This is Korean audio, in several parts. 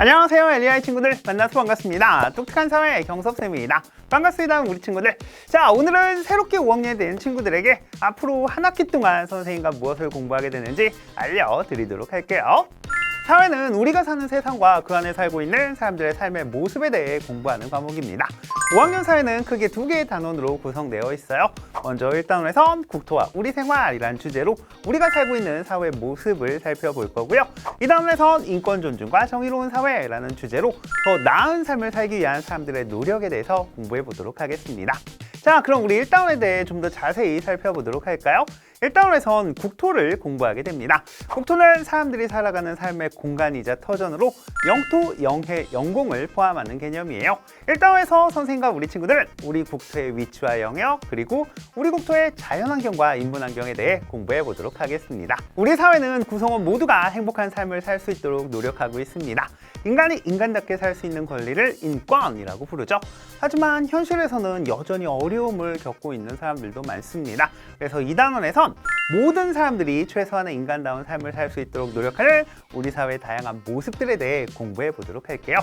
안녕하세요 엘리아이 친구들. 만나서 반갑습니다. 똑똑한 사회 경섭쌤입니다. 반갑습니다 우리 친구들. 자 오늘은 새롭게 5학년이 된 친구들에게 앞으로 한 학기 동안 선생님과 무엇을 공부하게 되는지 알려드리도록 할게요 사회는 우리가 사는 세상과 그 안에 살고 있는 사람들의 삶의 모습에 대해 공부하는 과목입니다. 5학년 사회는 크게 두 개의 단원으로 구성되어 있어요. 먼저 1단원에선 국토와 우리 생활이란 주제로 우리가 살고 있는 사회 모습을 살펴볼 거고요. 2단원에선 인권 존중과 정의로운 사회라는 주제로 더 나은 삶을 살기 위한 사람들의 노력에 대해서 공부해 보도록 하겠습니다. 자 그럼 우리 1단원에 대해 좀 더 자세히 살펴보도록 할까요? 1단원에선 국토를 공부하게 됩니다. 국토는 사람들이 살아가는 삶의 공간이자 터전으로 영토, 영해, 영공을 포함하는 개념이에요. 1단원에서 선생님과 우리 친구들은 우리 국토의 위치와 영역, 그리고 우리 국토의 자연환경과 인문환경에 대해 공부해 보도록 하겠습니다. 우리 사회는 구성원 모두가 행복한 삶을 살 수 있도록 노력하고 있습니다. 인간이 인간답게 살 수 있는 권리를 인권이라고 부르죠. 하지만 현실에서는 여전히 어려움을 겪고 있는 사람들도 많습니다. 그래서 이 단원에선 모든 사람들이 최소한의 인간다운 삶을 살 수 있도록 노력하는 우리 사회의 다양한 모습들에 대해 공부해 보도록 할게요.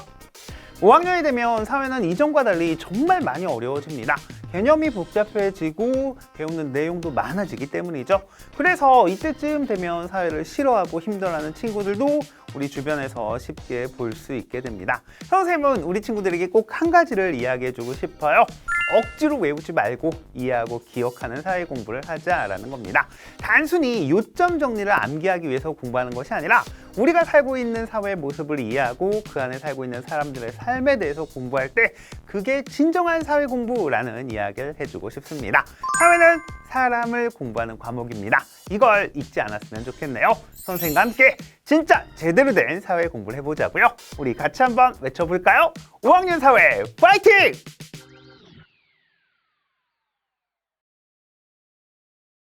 5학년이 되면 사회는 이전과 달리 정말 많이 어려워집니다. 개념이 복잡해지고 배우는 내용도 많아지기 때문이죠. 그래서 이때쯤 되면 사회를 싫어하고 힘들어하는 친구들도 우리 주변에서 쉽게 볼 수 있게 됩니다. 선생님은 우리 친구들에게 꼭 한 가지를 이야기해주고 싶어요. 억지로 외우지 말고 이해하고 기억하는 사회 공부를 하자라는 겁니다. 단순히 요점 정리를 암기하기 위해서 공부하는 것이 아니라 우리가 살고 있는 사회의 모습을 이해하고 그 안에 살고 있는 사람들의 삶에 대해서 공부할 때 그게 진정한 사회 공부라는 이야기를 해주고 싶습니다. 사회는 사람을 공부하는 과목입니다. 이걸 잊지 않았으면 좋겠네요. 선생님과 함께 진짜 제대로 된 사회 공부를 해보자고요. 우리 같이 한번 외쳐볼까요? 5학년 사회 파이팅!